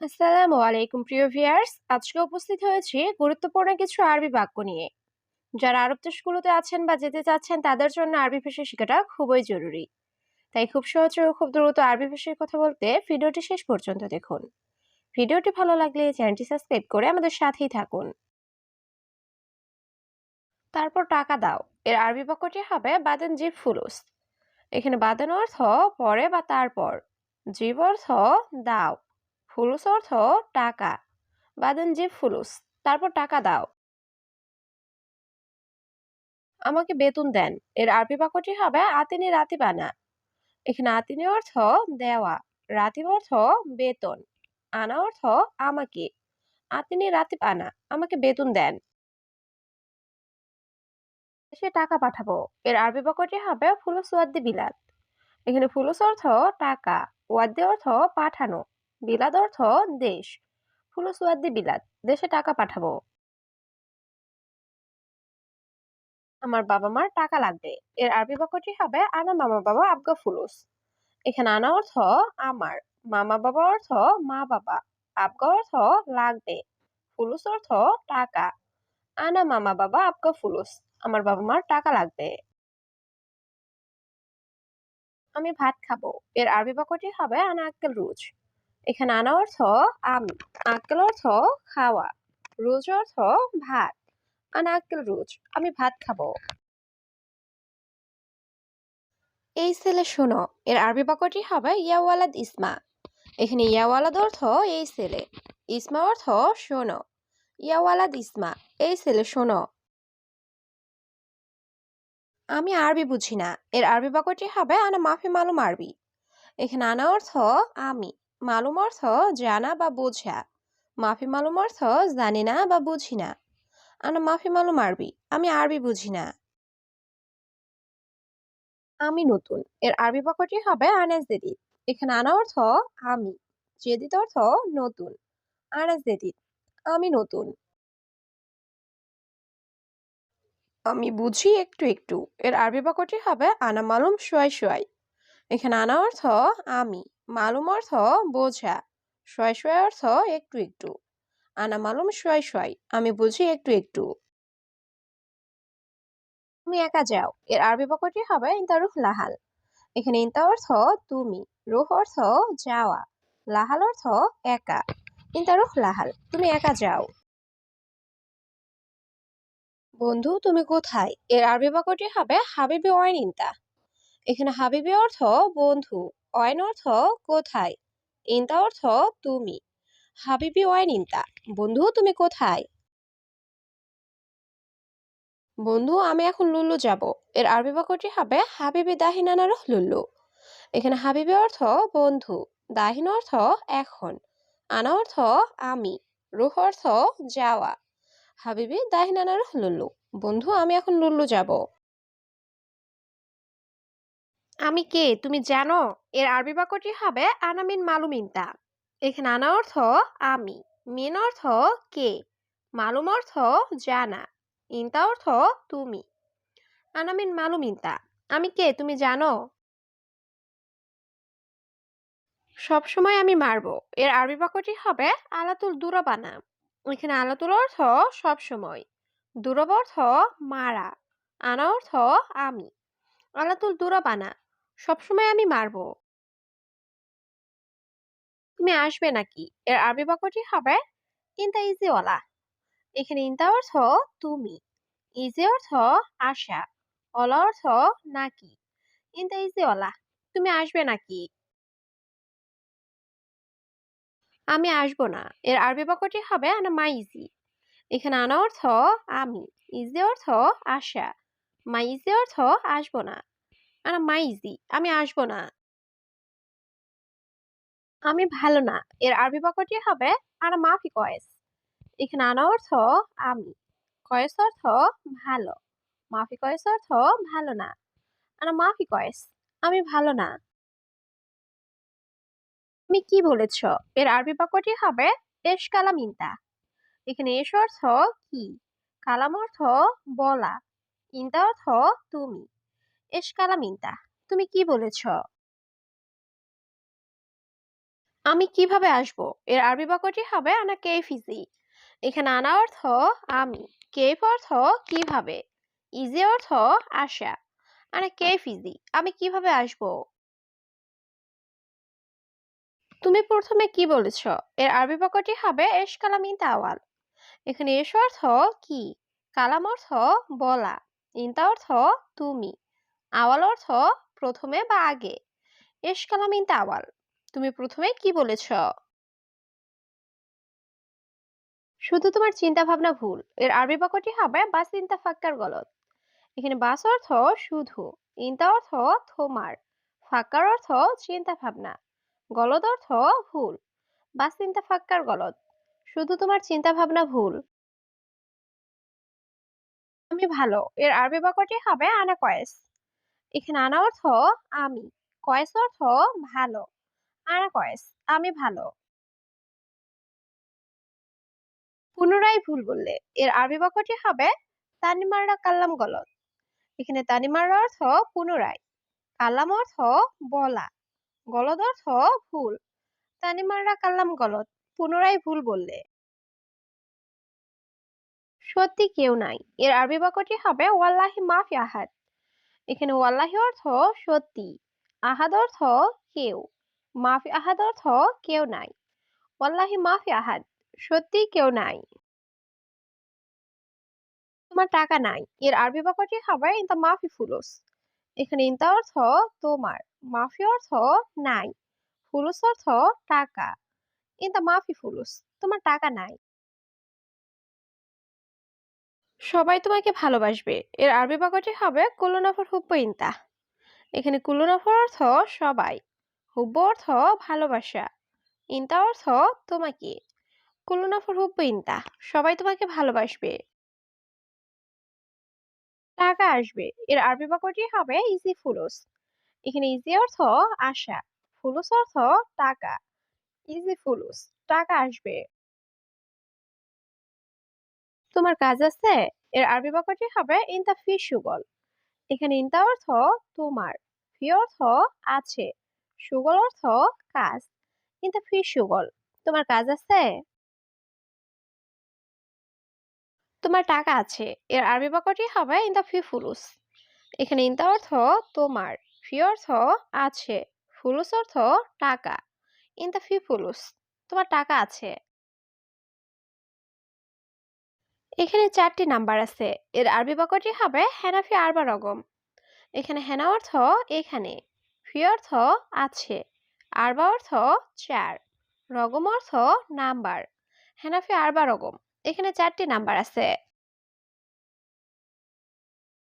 আসসালামু আলাইকুম, প্রিয় ভিউয়ার্স। আজকে উপস্থিত হয়েছি গুরুত্বপূর্ণ কিছু আরবি বাক্য নিয়ে। যারা আরব দেশগুলোতে আছেন বা যেতে চাচ্ছেন, তাদের জন্য আরবি ভাষা শেখাটা খুবই জরুরি। তাই খুব সহজে ও খুব দ্রুত আরবি ভাষায় কথা বলতে ভিডিওটি শেষ পর্যন্ত দেখুন। ভিডিওটি ভালো লাগলে চ্যানেলটি সাবস্ক্রাইব করে আমাদের সাথেই থাকুন। তারপর টাকা দাও। এর আরবি বাক্যটি হবে বাদেন জিব ফুলুস। এখানে বাদেন অর্থ পরে বা তারপর। জীব অর্থ দাও। ফুলুস অর্থ টাকা। বাদেন জিব ফুলুস তারপর টাকা দাও। আমাকে বেতন দেন। এর আরবি বাক্যটি হবে আতিনি রাতিবানা। এখানে আতিনি অর্থ দেওয়া, রাতিব অর্থ বেতন। আনা অর্থ আমাকে। আতিনি রাতিব আনা আমাকে বেতন দেন। সে টাকা পাঠাবো। এর আরবি বাক্যটি হবে ফুলুস ওয়াদ্দি বিলাদ এখানে ফুলুস অর্থ টাকা, ওয়াদ্দি অর্থ পাঠানো। বিলাদ অর্থ দেশ। ফুলুস ওয়াদ্দি বিলাদ দেশে টাকা পাঠাবো। আমার বাবা মার টাকা লাগবে। এর আরবি বাক্যটি হবে, আনা মামা বাবা আবগা ফুলুস। এখানে আনা অর্থ, আমার। মামা বাবা অর্থ, মা বাবা। আবগা অর্থ, লাগবে। ফুলুস অর্থ, টাকা। আনা মামা বাবা আবগা ফুলুস, আমার বাবা মার টাকা লাগবে। আমি ভাত খাব। এর আরবি বাক্যটি হবে, আনা আক্কেল রুজ। এখানে আনা অর্থ আমি, আক্কেল অর্থ খাওয়া, রোজ অর্থ ভাত। আনা আক্কেল রুজ, আমি ভাত খাব। এই ছেলে শোনো, এর আরবি বাক্যটি হবে ইয়াওয়ালাদ ইসমা। এখানে ইয়াওয়ালাদ অর্থ এই ছেলে ইসমা অর্থ শোনো। ইয়াওয়ালাদ ইসমা, এই ছেলে শোনো। আমি আরবি বুঝি না, এর আরবি বাক্যটি হবে আনা মাফি মালুম আরবি। এখানে আনা অর্থ আমি মালুম অর্থ জানা বা বোঝা। মাফি মালুম অর্থ জানি না বা বুঝি না। আনা মাফি মালুম আরবি, আমি আরবি বুঝি না। আমি নতুন, এর আরবি বাক্যটি হবে আনাস জেদিদ এখানে আনা অর্থ আমি জেদিদ অর্থ নতুন। আনাস জেদিদ আমি নতুন। আমি বুঝি একটু একটু, এর আরবি বাক্যটি হবে আনা মালুম সোয়াই সোয়াই এখানে আনা অর্থ আমি। মালুম অর্থ বোঝা সোয়াই সোয়াই অর্থ একটু একটু। আনা মালুম সোয়াই শয়, আমি বুঝি একটু একটু। তুমি একা যাও, এর আরবি বাক্যটি হবে ইন্তারুহ লাহাল। এখানে ইন্তা অর্থ তুমি, রুহ অর্থ যাওয়া, লাহাল অর্থ একা। ইন্তারুহ লাহাল, তুমি একা যাও। বন্ধু, তুমি কোথায়? এর আরবি বাক্যটি হবে হাবিবি ওয়াইন ইন্তা। এখানে হাবিবি অর্থ বন্ধু। ওয়াইন অর্থ কোথায়? ইন্তা অর্থ তুমি। হাবিবি ওয়াইন ইন্তা। বন্ধু, তুমি কোথায়? বন্ধু, আমি এখন লুল্লু যাব। এর আরবি বাক্যটি হবে হাবিবি দাহিনানারহ লুল্লু। এখানে হাবিবি অর্থ বন্ধু, দাহিন অর্থ এখন, আনা অর্থ আমি, রুহ অর্থ যাওয়া। হাবিবি দাহিনানারহ লুল্লু। বন্ধু, আমি এখন লুল্লু যাব। আমি কে? তুমি জানো? এর আরবি বাক্যটি হবে আনামিন মালুমিনতা। এখানে আনা অর্থ আমি, মিন অর্থ কে, মালুম অর্থ জানা, ইনতা অর্থ তুমি। আনামিন মালুম ইনতা আমি কে? তুমি জানো? সবসময় আমি মারবো। এর আরবি বাক্যটি হবে আলাতুল দুরবানা। এখানে আলাতুল অর্থ সবসময় দুরব অর্থ মারা, আনা অর্থ আমি। আলাতুল দুরবানা সবসময় আমি মারবো। তুমি আসবে নাকি? এর আরবি বাক্যটি হবে ইনতা ইজিওয়ালা এখানে ইনতা অর্থ তুমি। ইজি অর্থ আশা। অলা অর্থ নাকি। ইনতা ইজিওয়ালা তুমি আসবে নাকি? আমি আসব না। এর আরবি বাক্যটি হবে, আনা মাইজি এখানে আনা অর্থ আমি। ইজি অর্থ আশা। মাইজি অর্থ আসব না। আনা মাইজি আমি আসব না। আমি ভালো না। এর আরবি বাক্যটি হবে, আর মাফি কয়েস। এখানে আনা অর্থ, আমি। কয়েস অর্থ, ভালো। মাফি কয়েস অর্থ, ভালো না। আর মাফি কয়েস, আমি ভালো না। তুমি কি বলেছ? এর আরবি বাক্যটি হবে, এস কালাম ইন্তা। এখানে এস অর্থ, কি? কালাম অর্থ, বলা। ইন্তা অর্থ, তুমি। এস কালাম ইন্তা তুমি কি বলেছ? আমি কীভাবে আসব? এর আরবি বাক্যটি হবে আনা কেফিজি এখানে আনা অর্থ আমি কেফ অর্থ কীভাবে ইজি অর্থ আসা আনা কেফিজি আমি কীভাবে আসব? তুমি প্রথমে কি বলেছ? এর আরবি বাক্যটি হবে এশ কালাম ইনতা আওয়াল এখানে এস অর্থ কি কালাম অর্থ বলা ইনতা অর্থ তুমি আওয়াল অর্থ প্রথমে বা আগে? এশ কালাম ইনতা আওয়াল। তুমি প্রথমে কি বলেছ? শুধু তোমার চিন্তা ভাবনা ভুল। এর আরবি বাক্যটি হবে বাস ইনতা ফাক্কার গলত। এখানে বাস অর্থ শুধু, ইনতা অর্থ তোমার, ফাক্কার অর্থ চিন্তা ভাবনা গলদ অর্থ ভুল, বাস চিন্তা ফাক্কার গলদ শুধু তোমার চিন্তা ভাবনা ভুল। আমি ভালো। এর আরবি বাক্যটি হবে আনা কয়েস এখানে আনা অর্থ আমি, কয়েস অর্থ ভালো, আনা কয়েস আমি ভালো। পুনরায় ভুল বললে, এর আরবি বাক্যটি হবে তানিমাররা কাল্লাম গলত। এখানে তানিমার অর্থ পুনরায়, কাল্লাম অর্থ বলা গলদ অর্থ ভুল তানিমাররা কাল্লাম গলত, পুনরায় ভুল বললে। সত্যি কেউ নাই, এর আরবি বাক্যটি হবে ওয়াল্লাহি মাফি আহাদ। এখানে ওয়াল্লাহি অর্থ সত্যি, আহাদ অর্থ কেউ, মাফি আহাদ অর্থ কেউ নাই। ওয়াল্লাহি মাফি আহাদ, সত্যি কেউ নাই। তোমার টাকা নাই, এর আরবি বাক্যটি হবে ইনতা মাফি ফুলুস এখানে ইনতা অর্থ তোমার, মাফি অর্থ নাই, ফুলুস অর্থ টাকা, ইনতা মাফি ফুলুস তোমার টাকা নাই। সবাই তোমাকে ভালোবাসবে। এর আরবি বাক্যটি হবে কুল্লুনফর হুব্ব ইনতা। এখানে কুল্লুনফর অর্থ সবাই, হুব্ব অর্থ ভালোবাসা, ইনতা অর্থ তোমাকে কুল্লুনফর হুব্ব ইনতা, সবাই তোমাকে ভালোবাসবে। টাকা আসবে, এর আরবি বাক্যটি হবে ইজি ফুলুস। এখানে ইজি অর্থ আশা, ফুলুস অর্থ টাকা, ইজি ফুলুস, টাকা আসবে। তোমার কাজ আছে? এর আরবি বাক্যটি হবে ইনতা ফি সুগল এখানে ইনতা অর্থ তোমার ফি অর্থ আছে সুগল অর্থ কাজ ইনতা ফি সুগল তোমার কাজ আছে তোমার টাকা আছে এর আরবি বাক্যটি হবে ইনতা ফি ফুলুস এখানে ইনতা অর্থ তোমার ফি অর্থ আছে ফুলুস অর্থ টাকা ইনতা ফি ফুলুস তোমার টাকা আছে এখানে চারটি নাম্বার আছে। এর আরবি বাক্যটি হবে হেনাফি আরবা রগম এখানে হেনা অর্থ এখানে, ফি অর্থ আছে, আরবা অর্থ চার, রগম অর্থ নাম্বার। হেনাফি আরবা রগম। এখানে চারটি নাম্বার আছে।